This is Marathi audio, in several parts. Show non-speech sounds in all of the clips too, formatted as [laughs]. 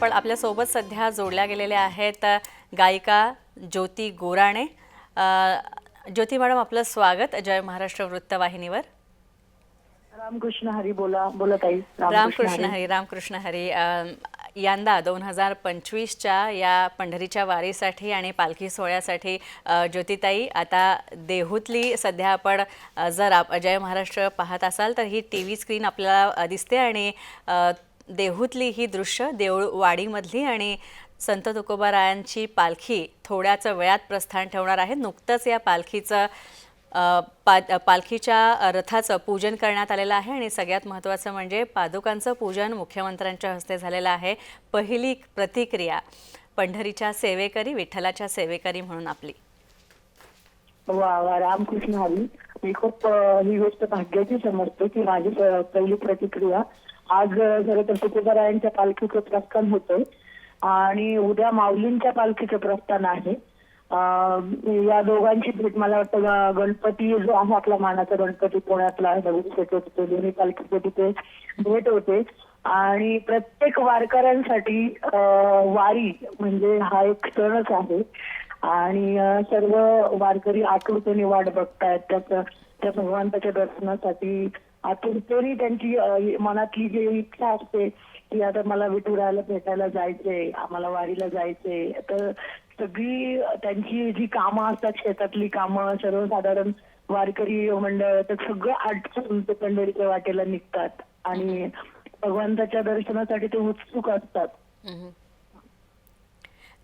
आपण आपल्यासोबत सध्या जोडल्या गेलेल्या आहेत गायिका ज्योती गोराणे. ज्योती मॅडम आपलं स्वागत. जय महाराष्ट्र वृत्तवाहिनीवर रामकृष्ण हरी बोला. बोला ताई. रामकृष्ण हरी. रामकृष्ण हरी यंदा दोन हजार पंचवीसच्या या पंढरीच्या वारीसाठी आणि पालखी सोहळ्यासाठी ज्योतिताई आता देहूतली सध्या आपण जर आप जय महाराष्ट्र पाहत असाल तर ही टी व्ही स्क्रीन आपल्याला दिसते आणि देहूतली ही दृश्य देऊळवाडीमधली आणि संत तुकोबारायांची पालखी थोड्याच वेळात प्रस्थान ठेवणार आहे. नुकतंच या पालखीचं पा पालखीच्या रथाचं पूजन करण्यात आलेलं आहे आणि सगळ्यात महत्त्वाचं म्हणजे पादुकांचं पूजन मुख्यमंत्र्यांच्या हस्ते झालेलं आहे. पहिली प्रतिक्रिया पंढरीच्या सेवेकरी विठ्ठलाच्या सेवेकरी म्हणून आपली. वा वा रामकृष्ण हरी. मी खूप ही गोष्ट भाग्याची समजते की माझी पहिली प्रतिक्रिया आज खरं तर तुकोबारायांच्या पालखीचं प्रस्थान होतंय. आणि उद्या माऊलींच्या पालखीचं प्रस्थान आहे. या दोघांची भेट मला वाटतं गणपती जो आहे आपला मानाचा गणपती पुण्यातला दगडूशेठ दोन्ही पालखीचे तिथे भेट होते. आणि प्रत्येक वारकऱ्यांसाठी वारी म्हणजे हा एक सणच आहे. आणि सर्व वारकरी आतुरतेने वाट बघतायत. त्या भगवंताच्या दर्शनासाठी आतुरतेने त्यांची मनातली जी इच्छा असते की आता मला विठुराला भेटायला जायचंय आम्हाला वारीला जायचंय तर सगळी त्यांची जी कामं असतात शेतातली कामं सर्वसाधारण वारकरी मंडळ तर सगळं आटपून ते पंढरीच्या वाटेला निघतात. आणि भगवंताच्या दर्शनासाठी ते उत्सुक असतात.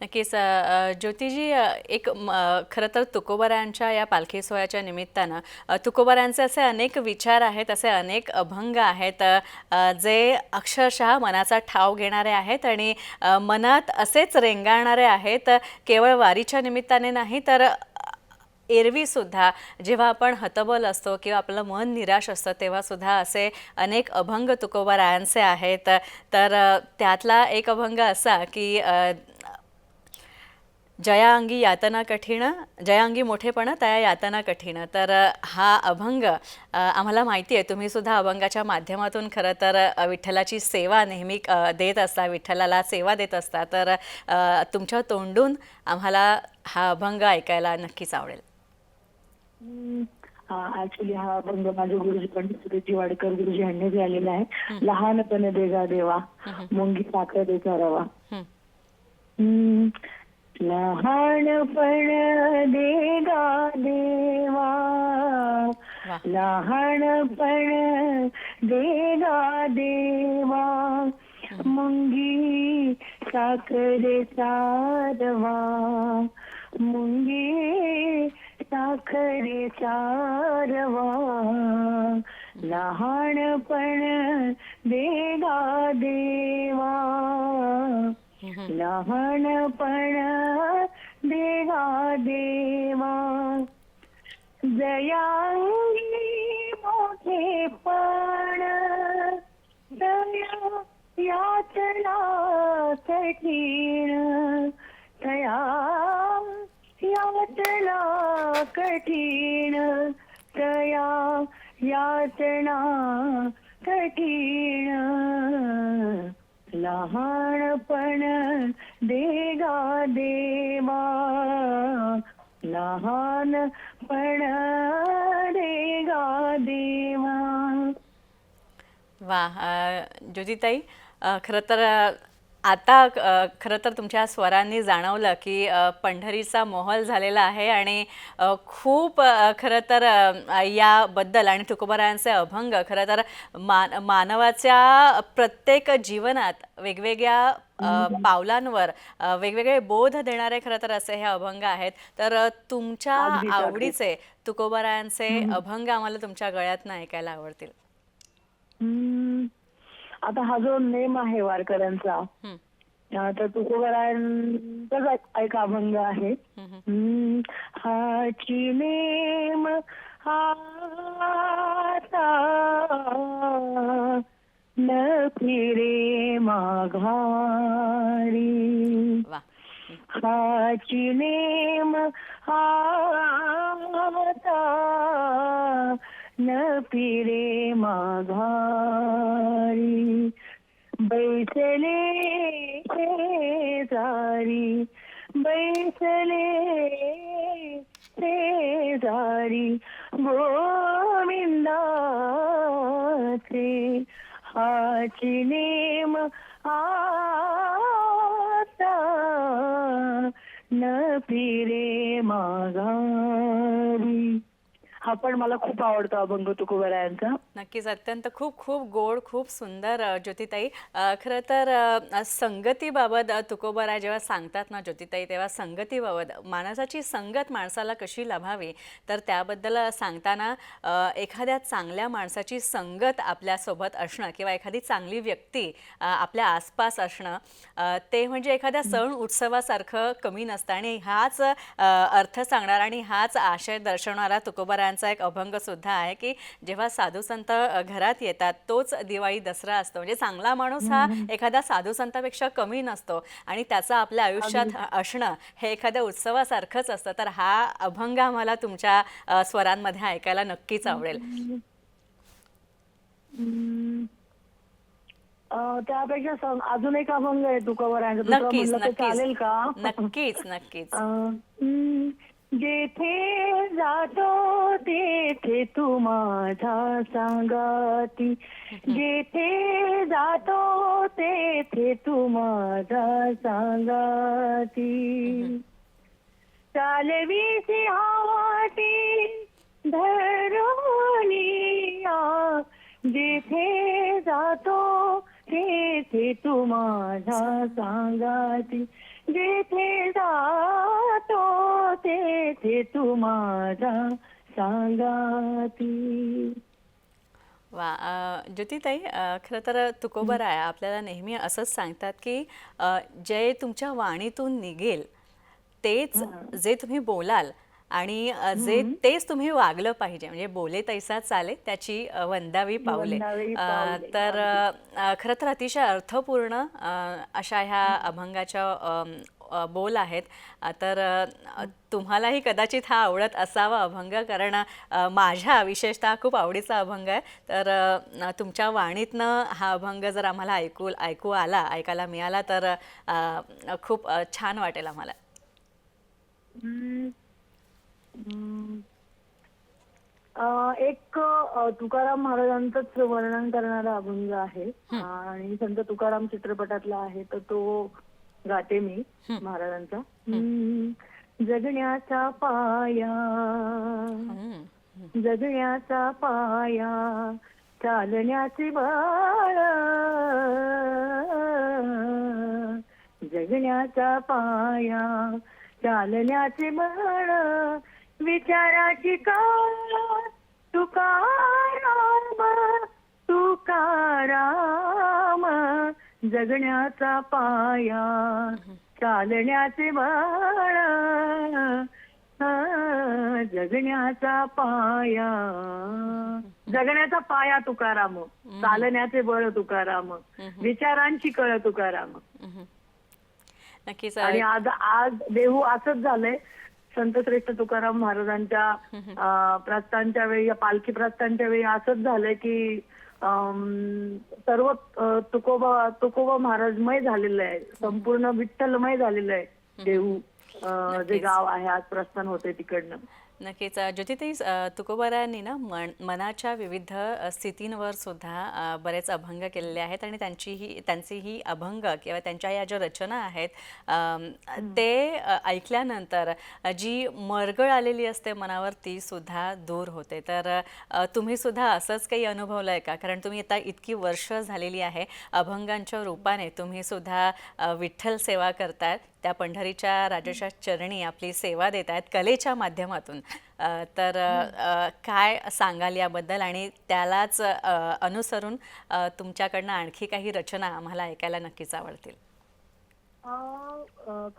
नक्कीच ज्योतिजी एक म, खरं तर तुकोबारांच्या या पालखी सोहळ्याच्या निमित्तानं तुकोबारांचे असे अनेक विचार आहेत असे अनेक अभंग आहेत जे अक्षरशः मनाचा ठाव घेणारे आहेत आणि मनात असेच रेंगाळणारे आहेत केवळ वारीच्या निमित्ताने नाही तर एरवीसुद्धा जेव्हा आपण हतबल असतो किंवा आपलं मन निराश असतं तेव्हासुद्धा असे अनेक अभंग तुकोबारायांचे आहेत. तर त्यातला एक अभंग असा की अ, जयाअंगी यातना कठीण जयाअंगी मोठेपण तया यातना कठीण. तर हा अभंग आम्हाला माहिती आहे तुम्ही सुद्धा अभंगाच्या माध्यमातून खरं तर विठ्ठलाची सेवा नेहमी देत असता विठ्ठलाला सेवा देत असता. तर तुमच्या तोंडून आम्हाला हा अभंग ऐकायला नक्कीच आवडेल. ऍक्च्युली हा अभंग माझे गुरुजी पंडित सुरेशजी वाडकर गुरुजी यांनी लिहिलेला आहे. लहानपणे देगा देवा मुंगी साखर देचा रवा. लहानपण देगा देवा. वा. लहानपण देगा देवा. मुंगी साखरेचा रवा मुंगी साखरेचा रवा लहानपण देगा देवा. लहानपण देवा देवा. जयांगी मोठेपण दया यातना कठीण तया यातना कठीण तया यातना कठीण लहानपण देगा देवा. लहानपण देगा देवा. वा ज्योतिताई खरं तर आता खरं तर तुमच्या स्वरांनी जाणवलं की पंढरीचा मोहल झालेला आहे आणि खूप खरं तर याबद्दल आणि तुकोबारायांचे अभंग खरं तर मान मानवाच्या प्रत्येक जीवनात वेगवेगळ्या पावलांवर वेगवेगळे बोध देणारे खरं तर असे हे अभंग आहेत तर तुमच्या. आवडीचे तुकोबारायांचे अभंग आम्हाला तुमच्या गळ्यातनं ऐकायला आवडतील. आता हा जो नेम आहे वारकऱ्यांचा तर तुकोबारायांचाच एक- अभंग आहे. हाची नेम आता न फिरे माघारी. हाची नेम आता न फिरे माघारी. बैसले शेजारी बैसले शेजारी गोविंदाचे हाची नेम आता न फिरे माघारी. हा पण मला खूप आवडतो अभंग तुकोबरायांचा. नक्कीच. अत्यंत खूप खूप गोड खूप सुंदर ज्योतिताई. खरं तर संगतीबाबत अ, तुकोबराय जेव्हा सांगतात ना ज्योतिताई तेव्हा संगतीबाबत माणसाची संगत माणसाला कशी लाभावी? तर त्याबद्दल सांगताना एखाद्या चांगल्या माणसाची संगत आपल्यासोबत असणं किंवा एखादी चांगली व्यक्ती आपल्या आसपास असणं ते म्हणजे एखाद्या सण उत्सवासारखं कमी नसतं. आणि हाच अर्थ सांगणारा आणि हाच आशय दर्शवणारा तुकोबारायांचा एक अभंग सुद्धा आहे की जेव्हा साधू संत अ, घरात येतात तोच दिवाळी दसरा असतो. म्हणजे चांगला माणूस हा एखाद्या साधू संतापेक्षा कमी नसतो आणि त्याचा आपल्या आयुष्यात असणं हे एखाद्या उत्सवासारखंच असतं. तर हा अभंग आम्हाला तुमच्या स्वरांमध्ये ऐकायला नक्कीच आवडेल. त्यापेक्षा अजून एक अभंग आहे नक्कीच चालेल नक्कीच. का? नक्कीच नक्कीच. जेथे जातो तेथे तू माझा सांगाती. जेथे जातो तेथे तू माझा सांगाती. चालवी सिंहावाटी धरोनिया जेथे जातो तेथे तू माझा सांगाती. जेथे जातो तेथे तू माझा सांगाती. वा ज्योतिताई खरं तर तुकोबराय आपल्याला नेहमी असंच सांगतात की जे तुमच्या वाणीतून निघेल तेच जे तुम्ही बोलाल आणि जे तेच तुम्ही वागलं पाहिजे. म्हणजे बोले तैसा चाले त्याची वंदावी पावले. तर खरं तर अतिशय अर्थपूर्ण अशा ह्या अभंगाच्या बोल आहेत. तर तुम्हालाही कदाचित हा आवडत असावा अभंग कारण माझ्या विशेषतः खूप आवडीचा अभंग आहे. तर तुमच्या वाणीतनं हा अभंग जर आम्हाला ऐकू ऐकू आला ऐकायला मिळाला तर खूप छान वाटेल आम्हाला. एक तुकाराम महाराजांचंच वर्णन करणारा अभंग आहे. आणि संत तुकाराम चित्रपटातला आहे तर तो गाते मी महाराजांचा. जगण्याचा पाया. जगण्याचा पाया. चालण्याचे बळ. जगण्याचा पाया. चालण्याचे बळ. विचाराची काळ. तुकाराम. तुकाराम. जगण्याचा पाया चालण्याचे बळ जगण्याचा पाया. जगण्याचा पाया तुकाराम चालण्याचे बळ तुकाराम विचारांची कळ तुकाराम. नक्कीच आणि आज आज देहू असंच झालंय. संत श्रेष्ठ तुकाराम महाराजांच्या अं, प्रस्थानच्या वेळी या पालखी प्रस्थानच्या वेळी असंच झालंय की सर्व तुकोबा तुकोबा महाराजमय झालेलं आहे. संपूर्ण विठ्ठलमय झालेलं आहे. अं, जे. गाव आहे आज प्रस्थान होते तिकडनं. नक्कीच. ज्योतिताई अ, तुकोबारायांनी ना मन मनाच्या विविध स्थितींवर सुद्धा बरेच अभंग केलेले आहेत आणि त्यांची ही त्यांची ही अभंग किंवा त्यांच्या या ज्या रचना आहेत ते ऐकल्यानंतर जी मरगळ आलेली असते मनावर ती सुद्धा दूर होते. तर तुम्ही सुद्धा असंच काही अनुभवलं आहे का? कारण तुम्ही आता इतकी वर्ष झालेली आहे अभंगांच्या रूपाने तुम्ही सुद्धा विठ्ठल सेवा करतायत. त्या पंढरीच्या राजाच्या चरणी आपली सेवा देत आहेत कलेच्या माध्यमातून. तर काय सांगाल याबद्दल? आणि त्यालाच अनुसरून तुमच्याकडनं आणखी काही रचना आम्हाला ऐकायला नक्कीच आवडतील.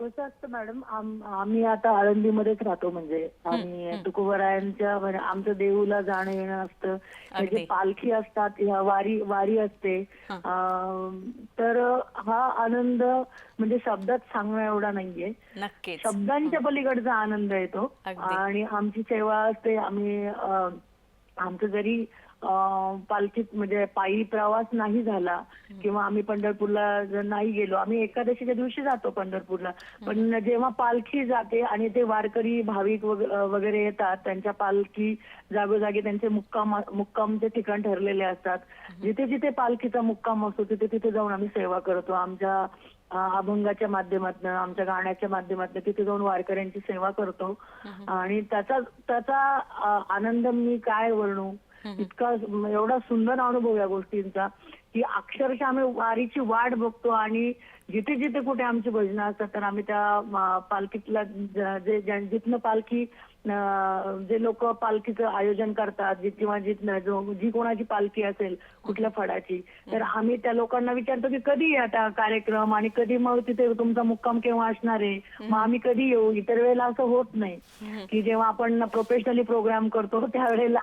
कसं असतं मॅडम आम- आम्ही आता आळंदीमध्येच राहतो म्हणजे. आम्ही तुकोबरायांच्या म्हणजे आमचं देऊला जाणं येणं असतं. अगदी. म्हणजे पालखी असतात ह्या वारी वारी असते. अं, तर हा आनंद म्हणजे शब्दात सांगणं एवढा नाहीये. नक्कीच. शब्दांच्या पलीकडचा आनंद येतो अगदी. आणि आमची सेवा असते आम्ही अं, आमचं जरी पालखीत म्हणजे पायी प्रवास नाही झाला किंवा आम्ही पंढरपूरला जर नाही गेलो आम्ही एकादशीच्या दिवशी जातो पंढरपूरला. पण जेव्हा पालखी जाते आणि ते वारकरी भाविक वगैरे येतात त्यांच्या पालखी जागोजागी त्यांचे मुक्काम मुक्कामचे ठिकाण ठरलेले असतात जिथे जिथे पालखीचा मुक्काम असतो तिथे तिथे जाऊन आम्ही सेवा करतो. आमच्या अभंगाच्या माध्यमातून आमच्या गाण्याच्या माध्यमातून तिथे जाऊन वारकऱ्यांची सेवा करतो. आणि त्याचा त्याचा आनंद मी काय वर्णू इतका एवढा सुंदर अनुभव या गोष्टींचा की अक्षरशः आम्ही वारीची वाट बघतो आणि जिथे जिथे कुठे आमची भजनं असतात तर आम्ही त्या पालखीतला ज- जिथनं पालखी जे लोक पालखीचं आयोजन करतात जी- किंवा जो जी कोणाची पालखी असेल कुठल्या फडाची तर आम्ही त्या लोकांना विचारतो की कधी आता कार्यक्रम आणि कधी मग तिथे तुमचा मुक्काम केव्हा असणार आहे? मग आम्ही कधी येऊ? इतर वेळेला असं होत नाही. की जेव्हा आपण प्रोफेशनली प्रोग्राम करतो त्यावेळेला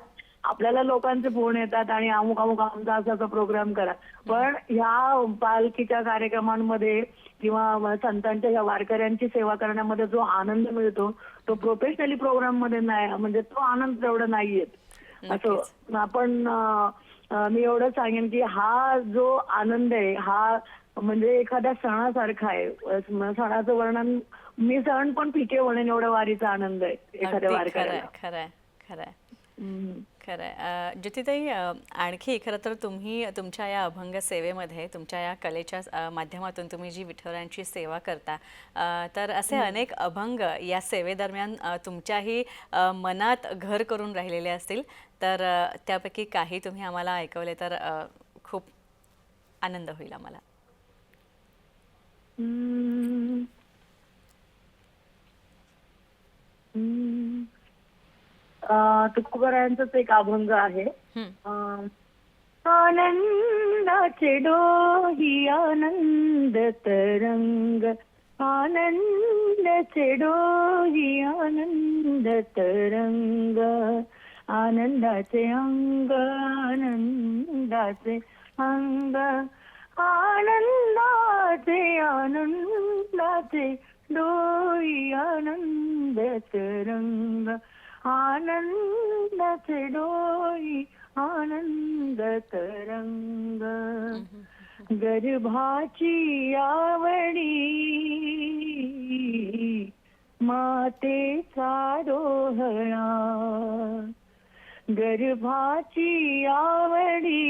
आपल्याला लोकांचे फोन येतात आणि अमुक अमुक आमचा असा असा प्रोग्राम करा. पण ह्या पालखीच्या कार्यक्रमांमध्ये किंवा संतांच्या ह्या वारकऱ्यांची सेवा करण्यामध्ये जो आनंद मिळतो तो प्रोफेशनली प्रोग्राममध्ये नाही म्हणजे तो आनंद तेवढा नाही येत असं आपण मी एवढं सांगेन की हा जो आनंद आहे हा म्हणजे एखाद्या सणासारखा आहे. सणाचं वर्णन मी सण पण फिके म्हणेन एवढा वारीचा आनंद आहे एखाद्या वारकऱ्याला. खरंय खरंय खरंय अं, ज्योतिताई आणखी खरं तर तुम्ही तुमच्या या अभंग सेवेमध्ये तुमच्या या कलेच्या माध्यमातून तुम्ही जी विठ्ठलांची सेवा करता तर असे अनेक अभंग या सेवेदरम्यान तुमच्याही मनात घर करून राहिलेले असतील तर त्यापैकी काही तुम्ही आम्हाला ऐकवले तर खूप आनंद होईल आम्हाला हम्म. हम्म. तुकोबारायांचाच एक अभंग आहे. आनंदाचे डोही आनंद तरंग. आनंदाचे डोही आनंद तरंग. आनंदाचे अंग आनंदाचे अंग. आनंदाचे आनंदाचे डोई आनंद तरंग. आनंदाचे डोई आनंद तरंग. गर्भाची आवडी मातेचा डोहळा गर्भाची आवडी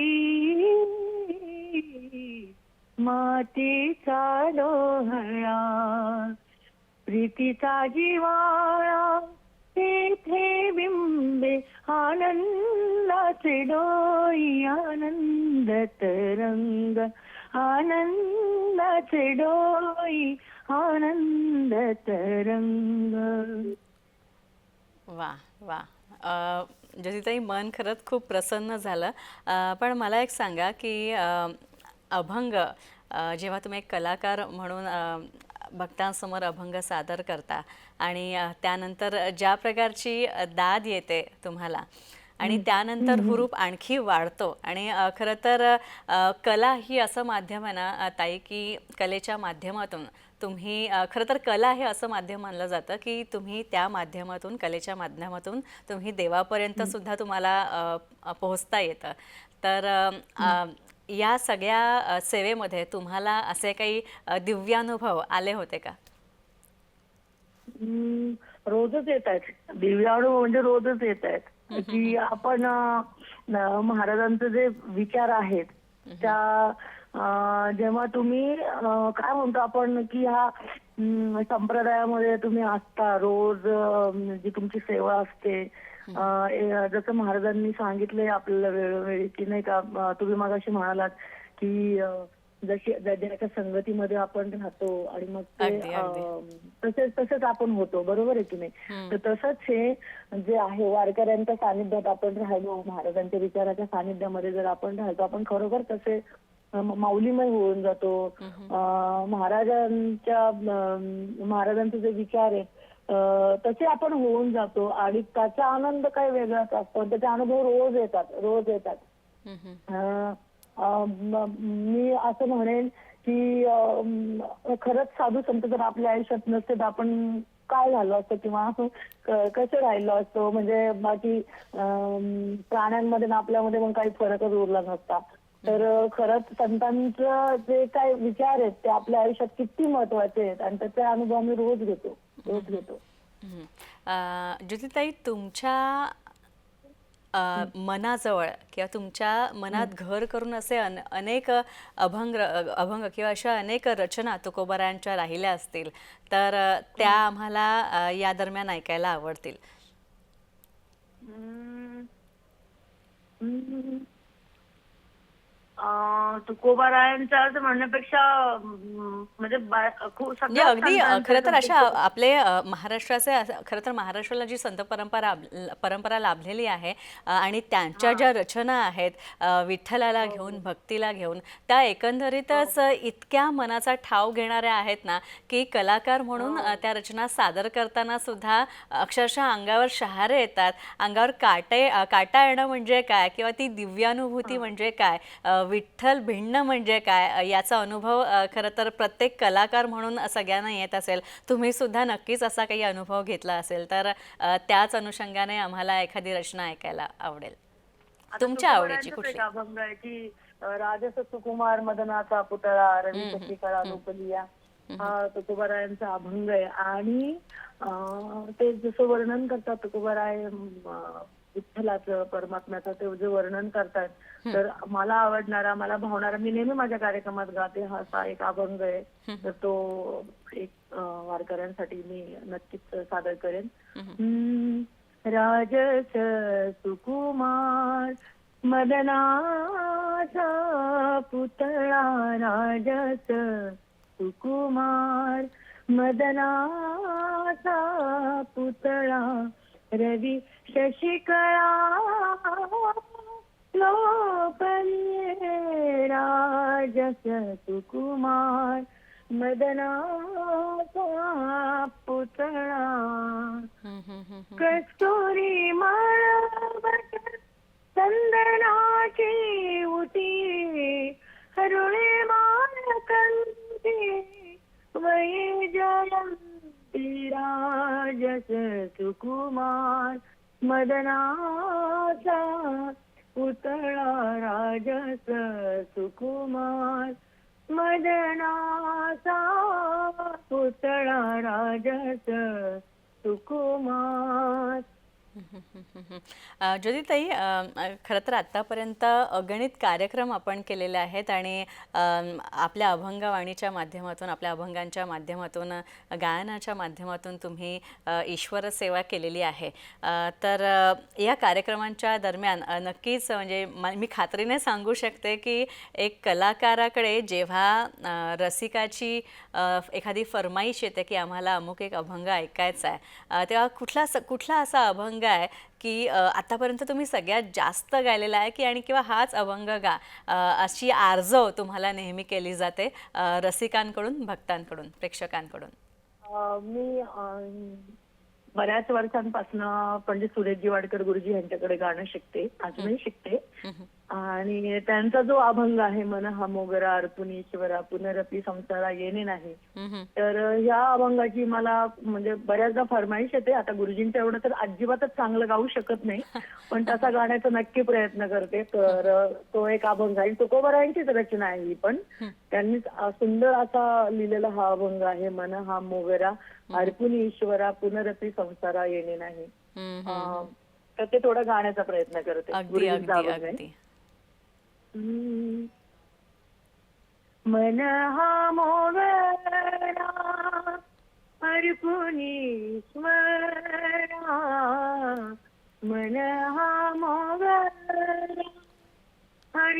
मातीचा डोहळा प्रीतीचा जिवाळा तेथे बिंबे आनंदाचे डोई आनंद तरंग आनंदाचे डोई आनंद तरंग. वा वा. अ, ज्योतिताई मन खरंच खूप प्रसन्न झालं. पण मला एक सांगा की अभंग जेव्हा तुम्ही एक कलाकार म्हणून भक्तांसमोर अभंग सादर करता आणि त्यानंतर ज्या प्रकारची दाद येते तुम्हाला आणि त्यानंतर हुरूप आणखी वाढतो. आणि खरं तर कला ही असं माध्यम आहे ना ताई की कलेच्या माध्यमातून तुम्ही खरं तर कला हे असं माध्यम मानलं जातं की तुम्ही त्या माध्यमातून कलेच्या माध्यमातून तुम्ही देवापर्यंत सुद्धा तुम्हाला पोहोचता येतं. तर या सगळ्या सेवेमध्ये तुम्हाला असे काही दिव्यानुभव आले होते का? रोजच येत आहेत. दिव्याणू म्हणजे रोजच येत आहेत. की आपण महाराजांचे जे विचार आहेत त्या जेव्हा तुम्ही काय म्हणतो आपण की ह्या संप्रदायामध्ये तुम्ही असता रोज जी तुमची सेवा असते जसं महाराजांनी सांगितलंय आपल्याला वेळोवेळी की नाही का तुम्ही मगाशी म्हणालात की जशी ज्या- ज्याच्या संगतीमध्ये आपण राहतो आणि मग ते तसेच तसेच आपण होतो. बरोबर आहे की नाही? तर तसंच हे जे आहे वारकऱ्यांच्या सानिध्यात आपण राहिलो महाराजांच्या विचाराच्या सानिध्यामध्ये जर आपण राहतो आपण खरोखर तसे माऊलीमय होऊन जातो. महाराजांच्या महाराजांचे जे विचार आहेत अं, तसे आपण होऊन जातो आणि त्याचा आनंद काही वेगळाच असतो त्याचे अनुभव रोज येतात रोज येतात. मी असं म्हणेन की खरंच साधू संत जर आपल्या आयुष्यात नसते तर आपण काय झालो असतं किंवा कसं राहिलो असतो? म्हणजे बाकी प्राण्यांमध्ये आपल्यामध्ये मग काही फरकच उरला नसता. तर खरंच संतांचं जे काय विचार आहेत ते आपल्या आयुष्यात किती महत्त्वाचे आहेत आणि त्याचे अनुभव आम्ही रोज घेतो रोज घेतो. ज्योतिताई तुमच्या अं, मनाजवळ किंवा तुमच्या मनात घर करून असे अन, अनेक अभंग अभंग किंवा अशा अनेक रचना तुकोबारायांच्या राहिल्या असतील तर अं, त्या आम्हाला अं, या दरम्यान ऐकायला आवडतील हम्म. हम्म. अं, तुकोबारायांचं असं म्हणण्यापेक्षा अं, म्हणजे बा- खूप म्हणजे अगदी अ, संतांचे खरं तर अशा आपले अ, महाराष्ट्राचे असं- खरं तर महाराष्ट्राला जी संत परंपरा परंपरा लाभलेली आहे अ, आणि त्यांच्या ज्या रचना आहेत अ, विठ्ठलाला घेऊन भक्तीला घेऊन त्या एकंदरीतच इतक्या मनाचा ठाव घेणाऱ्या आहेत ना की कलाकार म्हणून अ, त्या रचना सादर करताना सुद्धा अक्षरशः अंगावर शहारे येतात. अंगावर काटे अ, काटा येणं म्हणजे काय? किंवा ती दिव्यानुभूती म्हणजे काय? अ, विठ्ठल भिन्न म्हणजे काय? याचा अनुभव खरं तर प्रत्येक कलाकार म्हणून सगळ्यांना येत असेल. तुम्ही सुद्धा नक्कीच असा काही अनुभव घेतला असेल. तर त्याच अनुषंगाने आम्हाला एखादी रचना ऐकायला आवडेल. तुमच्या आवडीची कुठली? अभंग आहे की राजस सुकुमार मदनाचा पुतळा रवी लोकलिया. हा तुकोबारायांचा अभंग आहे. आणि ते जसं वर्णन करतात तुकोबाराय विठ्ठलाचं परमात्म्याचं ते जे वर्णन करतात तर मला आवडणारा मला भावणारा मी नेहमी माझ्या कार्यक्रमात गाते हा असा एक अभंग आहे. तर तो एक वारकऱ्यांसाठी मी नक्कीच सादर करेन. राजस सुकुमार मदनाचा पुतळा राजस सुकुमार मदनाचा पुतळा रवी शशिकळा लोपल्ये राजस सुकुमार मदनाचा पुतळा. कस्तुरी माळवट चंदनाची उटी हरुळे मानकंती वये जयंती राजस सुकुमार मदनाचा पुतळा राजस सुकुमार मदनाचा पुतळा राजस सुकुमार. ज्योतिताई खरं तर आत्तापर्यंत अगणित कार्यक्रम आपण केलेले आहेत आणि आपल्या अभंगवाणीच्या माध्यमातून आपल्या अभंगांच्या माध्यमातून गायनाच्या माध्यमातून तुम्ही ईश्वर सेवा केलेली आहे. तर या कार्यक्रमांच्या दरम्यान नक्कीच म्हणजे मी खात्रीने सांगू शकते की एक कलाकाराकडे जेव्हा रसिकाची एखादी फरमाईश येते की आम्हाला अमुक एक अभंग ऐकायचा आहे तेव्हा कुठला कुठला असा अभंग आहे की आतापर्यंत तुम्ही सगळ्यात जास्त गायलेला आहे की आणि किंवा हाच अभंग गा अशी आर्जव तुम्हाला नेहमी केली जाते रसिकांकडून भक्तांकडून प्रेक्षकांकडून. मी बऱ्याच वर्षांपासून पंडित सुरेशजी वाडकर गुरुजी यांच्याकडे गाणं शिकते अजूनही शिकते. आणि त्यांचा जो अभंग आहे मन हा मोगरा अर्पुन ईश्वरा पुनरपी संसारा येणे नाही. तर ह्या अभंगाची मला म्हणजे बऱ्याचदा फरमाईश येते. आता गुरुजींच्या एवढं तर अजिबातच चांगलं गाऊ शकत नाही. [laughs] पण तसा गाण्याचा नक्की प्रयत्न करते. तर तो एक अभंग आहे. तुकोबरायांचीच रचना आहे ही पण. त्यांनी सुंदर असा लिहिलेला हा अभंग आहे मन हा मोगरा अर्पुन ईश्वरा पुनरपी संसारा येणे नाही. तर ते थोडं गाण्याचा प्रयत्न करते. अगदी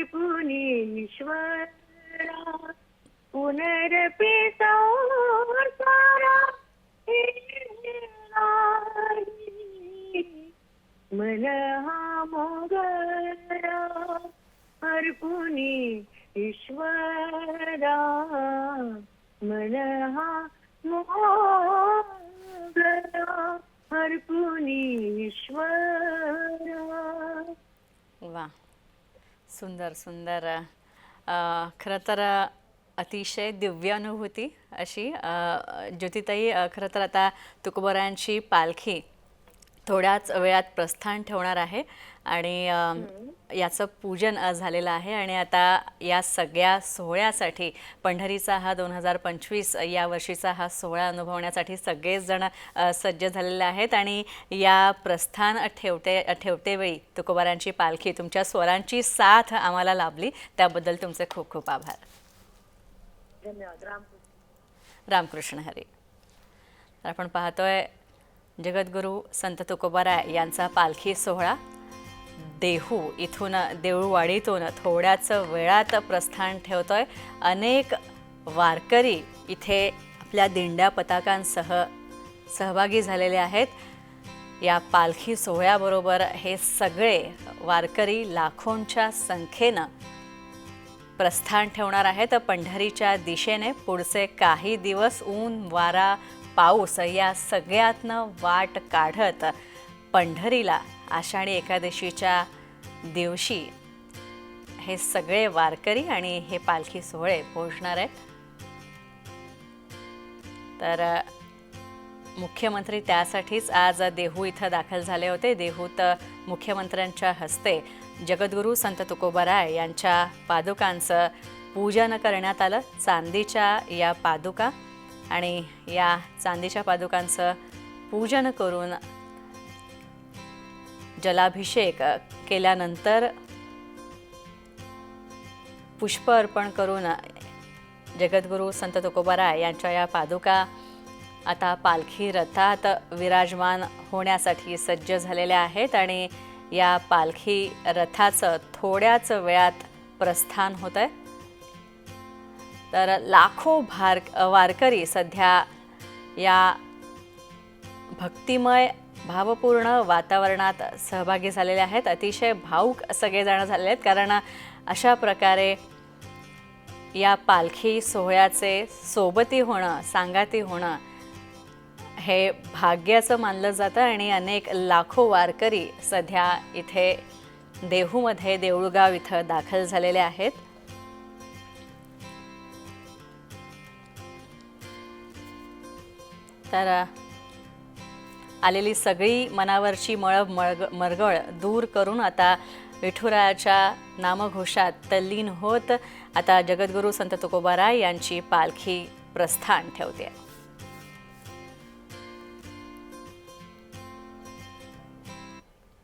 गुरुजींचा अगदी अभंग आहे. अगदी हम्म. मन हा अर्पुनी ईश्वरा मन हा मोगरा अर्पुनी ईश्वरा. ईश्वरा वा सुंदर सुंदर. खरं तर अतिशय दिव्य अनुभूती अशी. ज्योतिताई खरं तर आता तुकोबरायांची पालखी थोड्याच वेळात प्रस्थान ठेवणार आहे. आणि याचं पूजन झालेलं आहे आणि आता या सगळ्या सोहळ्यासाठी पंढरीचा हा दोन हजार पंचवीस या वर्षीचा हा सोहळा अनुभवण्यासाठी सगळेच जण सज्ज झालेले आहेत आणि या प्रस्थान ठेवते ठेवतेवेळी तुकोबारांची पालखी तुमच्या स्वरांची साथ आम्हाला लाभली. त्याबद्दल तुमचे खूप खूप आभार. धन्यवाद. राम रामकृष्ण हरी. आपण पाहतोय जगद्गुरू संत तुकोबाराय यांचा पालखी सोहळा. देहू इथून देऊळवाडीतून थोड्याच वेळात प्रस्थान ठेवतोय. अनेक वारकरी इथे आपल्या दिंड्या पताकांसह सहभागी झालेले आहेत. या पालखी सोहळ्याबरोबर हे सगळे वारकरी लाखोंच्या संख्येनं प्रस्थान ठेवणार आहेत. पंढरीच्या दिशेने पुढचे काही दिवस ऊन वारा पाऊस या सगळ्यातनं वाट काढत पंढरीला आषाढी एकादशीच्या दिवशी हे सगळे वारकरी आणि हे पालखी सोहळे पोहोचणार आहेत. तर मुख्यमंत्री त्यासाठीच आज देहू इथं दाखल झाले होते. देहूत मुख्यमंत्र्यांच्या हस्ते जगद्गुरू संत तुकोबाराय यांच्या पादुकांचं पूजन करण्यात आलं. चांदीच्या या पादुका आणि या चांदीच्या पादुकांचं पूजन करून जलाभिषेक केल्यानंतर पुष्प अर्पण करून जगद्गुरू संत तुकोबाराय यांच्या या पादुका आता पालखी रथात विराजमान होण्यासाठी सज्ज झालेल्या आहेत आणि या पालखी रथाचं थोड्याच वेळात प्रस्थान होत आहे तर लाखो भार वारकरी सध्या या भक्तिमय भावपूर्ण वातावरणात सहभागी झालेले आहेत. अतिशय भाऊक सगळेजण झालेले आहेत. कारण अशा प्रकारे या पालखी सोहळ्याचे सोबती होणं सांगाती होणं हे भाग्याचं मानलं जातं आणि अनेक लाखो वारकरी सध्या इथे देहूमध्ये देऊळगाव इथं दाखल झालेले आहेत. तर आलेली सगळी मनावरची मळब मळग मरगळ दूर करून आता विठुरायाच्या नामघोषात तल्लीन होत आता जगद्गुरू संत तुकोबाराय यांची पालखी प्रस्थान ठेवते.